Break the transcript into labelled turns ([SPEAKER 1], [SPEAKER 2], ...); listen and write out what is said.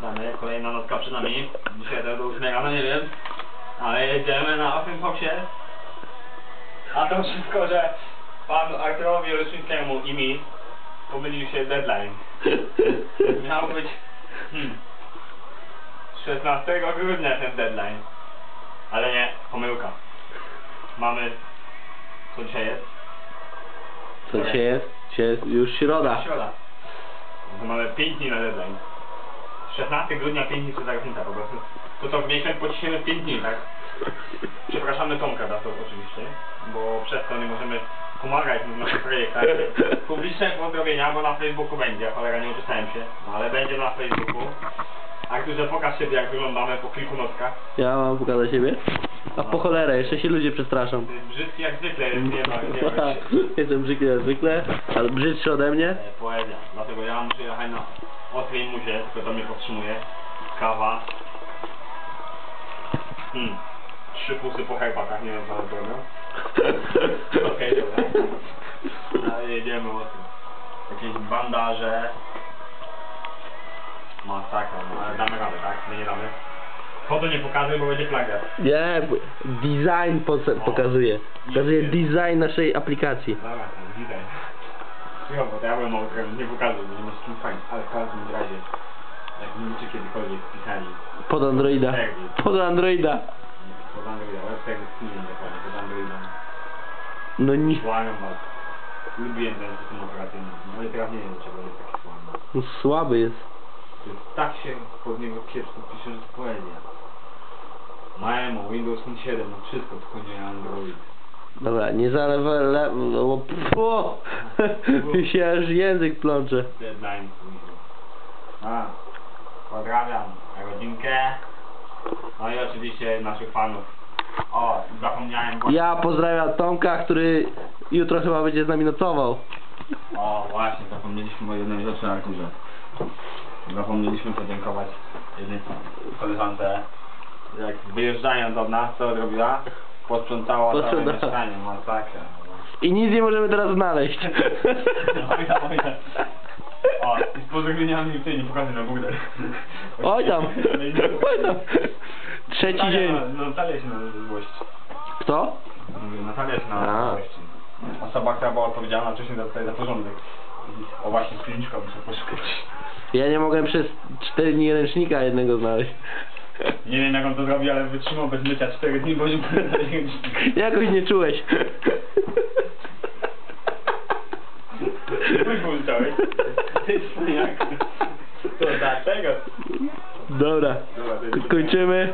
[SPEAKER 1] Witamy, kolejna notka przed nami. Dzisiaj to do 8 rano, nie wiem. Ale jedziemy na Open Foxie. A to wszystko, że panu Arturowi Oleszyńskiemu i mi pomylił się deadline. Miał być hmm, 16 grudnia ten deadline. Ale nie, pomyłka. Mamy... Co dzisiaj jest?
[SPEAKER 2] Co dzisiaj jest? Dzisiaj jest już środa.
[SPEAKER 1] Środa. To mamy 5 dni na deadline. 16 grudnia 5 dni tak różnica po prostu. To co w miesiąc pociśniemy 5 dni, tak? Przepraszamy Tomka za to oczywiście, bo przez to nie możemy pomagać w naszych projektach. Publiczne pozdrowienia, bo na Facebooku będzie, cholera nie uczesałem się, no ale będzie na Facebooku. Arturze pokaż siebie jak wyglądamy po kilku nockach.
[SPEAKER 2] Ja mam pokazać siebie? A po cholerę, jeszcze się ludzie przestraszą.
[SPEAKER 1] Brzydki jak zwykle, nie ma, nie ma.
[SPEAKER 2] Jestem brzydki jak zwykle, ale brzydszy ode mnie.
[SPEAKER 1] E, Poezja. Dlatego ja muszę jechać na ostrej muzie, tylko to mnie powstrzymuje. Kawa. Hmm. Trzy pusy po herbatach, nie wiem co drogą. Okej, dobra. Ale jedziemy ostro. Jakieś bandaże. Masakra, no ale damy radę, tak? My nie damy. Kodu nie pokazuj, bo będzie plagiat.
[SPEAKER 2] Nie, design poce- pokazuje. Pokazuje design naszej aplikacji.
[SPEAKER 1] Dobra, Jo, bo to ja byłem mokry, nie pokazuj, będziemy z kim fajnie, ale w każdym razie, jak nie czy kiedykolwiek pisali,
[SPEAKER 2] Pod Androida. Pod Androida.
[SPEAKER 1] pod Androida, website jest pilny dokładnie, pod Androida,
[SPEAKER 2] No nie.
[SPEAKER 1] błagam was, lubię ten system operacyjny, no i teraz nie wiem, czego jest taki słaby.
[SPEAKER 2] no Słaby jest.
[SPEAKER 1] To jest, tak się pod niego kiepsko pisze, że poezja. Maemo, Windows Phone 7, no wszystko, tylko nie Android.
[SPEAKER 2] Dobra, nie zalewa... No. Mi się aż język plącze.
[SPEAKER 1] Deadline. A, pozdrawiam rodzinkę. No i oczywiście naszych fanów. O, zapomniałem.
[SPEAKER 2] Ja pozdrawiam Tomka, który jutro chyba będzie z nami nocował.
[SPEAKER 1] O, właśnie, zapomnieliśmy o jednej rzeczy, Arturze. Zapomnieliśmy podziękować jednej koleżance. Jak wyjeżdżając od nas, co zrobiła? Posprzątała całe mieszkanie, masakra.
[SPEAKER 2] I nic nie możemy teraz znaleźć.
[SPEAKER 1] Oj tam, oj tam. O, z pozdrowieniami ty nie pokazuj na Google.
[SPEAKER 2] Oj tam. Oj tam. Trzeci
[SPEAKER 1] Natalia,
[SPEAKER 2] dzień.
[SPEAKER 1] no, Natalia się na złość.
[SPEAKER 2] Kto?
[SPEAKER 1] Mówię, Natalia się
[SPEAKER 2] A.
[SPEAKER 1] na złości. Osoba, która była odpowiedzialna wcześniej za, tutaj za porządek. O właśnie pięćka muszę poszukać.
[SPEAKER 2] Ja nie mogłem przez 4 dni ręcznika jednego znaleźć.
[SPEAKER 1] Nie wiem jak on to zrobi, ale wytrzymał bez mycia 4 dni, bo nie.
[SPEAKER 2] Jakoś nie czułeś.
[SPEAKER 1] Wygulczałeś. Ty jak? To dlatego.
[SPEAKER 2] Dobra.
[SPEAKER 1] Dobra,
[SPEAKER 2] Kończymy.